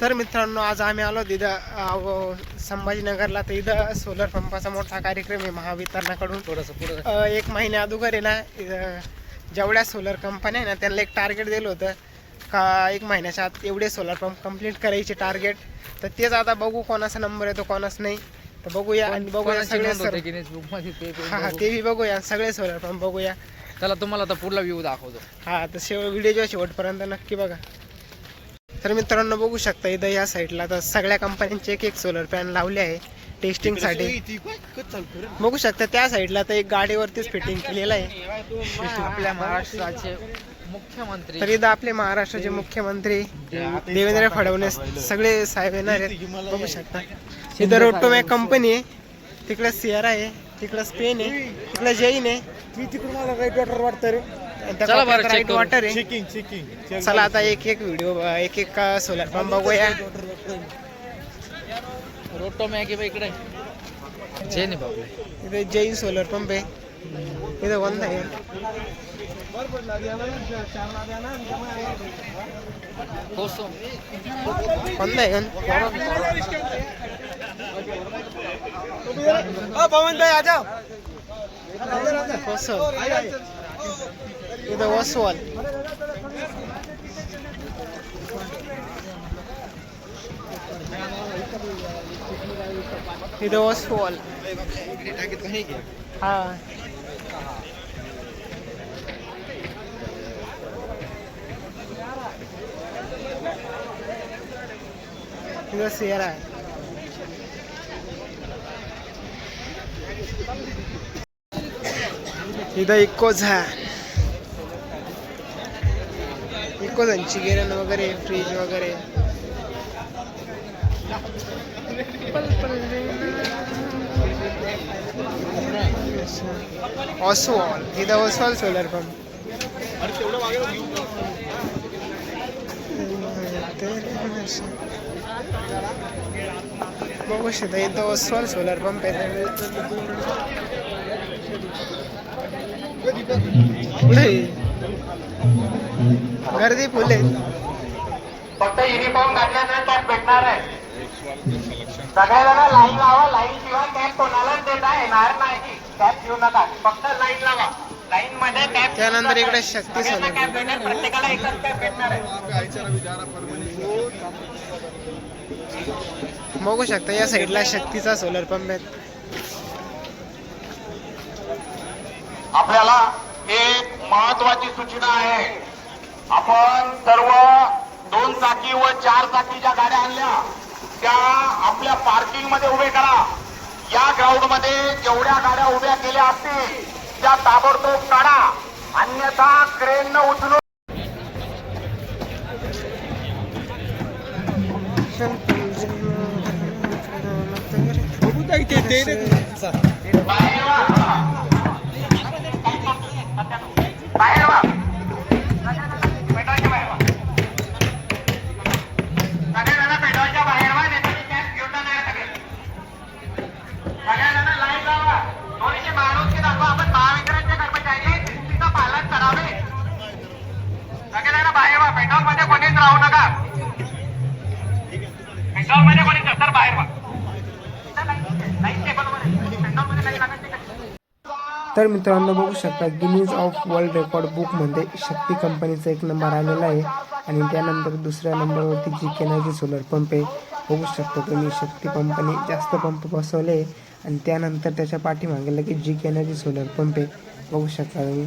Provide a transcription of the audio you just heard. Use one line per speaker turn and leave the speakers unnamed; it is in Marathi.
तर मित्रांनो आज आम्ही आलो तिथं अं, संभाजीनगरला. तर इथं सोलर पंपाचा मोठा कार्यक्रम आहे महावितरणाकडून.
थोडस पुढे
एक महिन्या अगोदर आहे ना इथं जेवढ्या सोलर कंपन्या आहे ना त्यांना एक टार्गेट दिलं होतं. का एक महिन्याच्या आत एवढे सोलर पंप कंप्लीट करायचे टार्गेट तर तेच आता बघू कोणाचा नंबर येतो कोणाच नाही. तर बघूया आणि बघूया सगळे हा. ते बी बघूया. सगळे सोलर पंप बघूया.
चला तुम्हाला आता पुढला व्ह्यू दाखवतो.
हा तर शेव व्हिडिओच्या शेवटपर्यंत नक्की बघा. तर मित्रांनो बघू शकता इथं या साईडला तर सगळ्या कंपन्यांचे एक एक सोलर पॅन लावले आहे टेस्टिंगसाठी बघू शकता त्या साईडला तर एक गाडीवरतीच फिटिंग केलेलं आहे.
आपल्या महाराष्ट्राचे मुख्यमंत्री.
तर इथं आपले महाराष्ट्राचे मुख्यमंत्री देवेंद्र फडणवीस सगळे साहेब येणार आहेत. बघू शकता. इथं रोटोमॅक कंपनी आहे. तिकडे सिअर आहे. तिकडे स्पेन आहे. तिकडे जैन आहे.
मी तिकडून मला राईट वॉटर वाटतं रे.
चला बरं, check करू.
water आहे.
चेकिंग चेकिंग
चला आता एक एक व्हिडिओ एक एक सोलर पंप बघूया
रोटो मॅगी बा इकडे? जे नाही बाबले
इथे जैन सोलर पंप आहे. इथं बंद आहे.
कोसो
बंद आहे?
पवन भाई आ जाओ.
कसं इथं वसवाल. इथं वसवाल. हा. इथं शेअर आहे. इथं इकोज हा इकोजांची गिरण वगैरे फ्रीज वगैरे. ऑसवॉल इथं ऑसवॉल सोलर पंप बघू शकता इथं ऑसवॉल सोलर पंप आहे. पुढे. गर्दी फुले.
फक्त युनिफॉर्म घातल्यानं कॅप भेटणार आहे. सगळ्याला लाईन लावा लाईन शिवाय कॅप कोणालाच देता येणार नाही. कॅप घेऊ नका. फक्त लाईन लावा. लाईन मध्ये कॅप
त्यानंतर इकडे शक्ती
कॅप भेटेल प्रत्येकाला एकच कॅप भेटणार आहे.
बघू शकता या साईडला शक्तीचा सोलर पंप आहे.
आपल्याला एक महत्वाची सूचना आहे. आपण सर्व दोन चाकी व चार चाकी ज्या गाड्या आणल्या त्या आपल्या पार्किंगमध्ये उभे करा या ग्राउंडमध्ये जेवढ्या गाड्या उभ्या केल्या असतील त्या ताबडतोब काढा अन्यथा क्रेन न उचलून बाहेर वा. बाहेर वा. लाईन टेबलवर आहे. पेट्रोलमध्ये नाही लागायचे का?
तर मित्रांनो बघू शकता गिनीज ऑफ वर्ल्ड रेकॉर्ड बुकमध्ये शक्ती कंपनीचा एक नंबर आलेला आहे आणि त्यानंतर दुसऱ्या नंबरवरती जी केनाची सोलर पंप आहे बघू शकता तुम्ही शक्ती पंपाने जास्त पंप बसवले आणि त्यानंतर त्याच्या पाठीमागे लगेच जी केनाची सोलर पंप आहे बघू शकता तुम्ही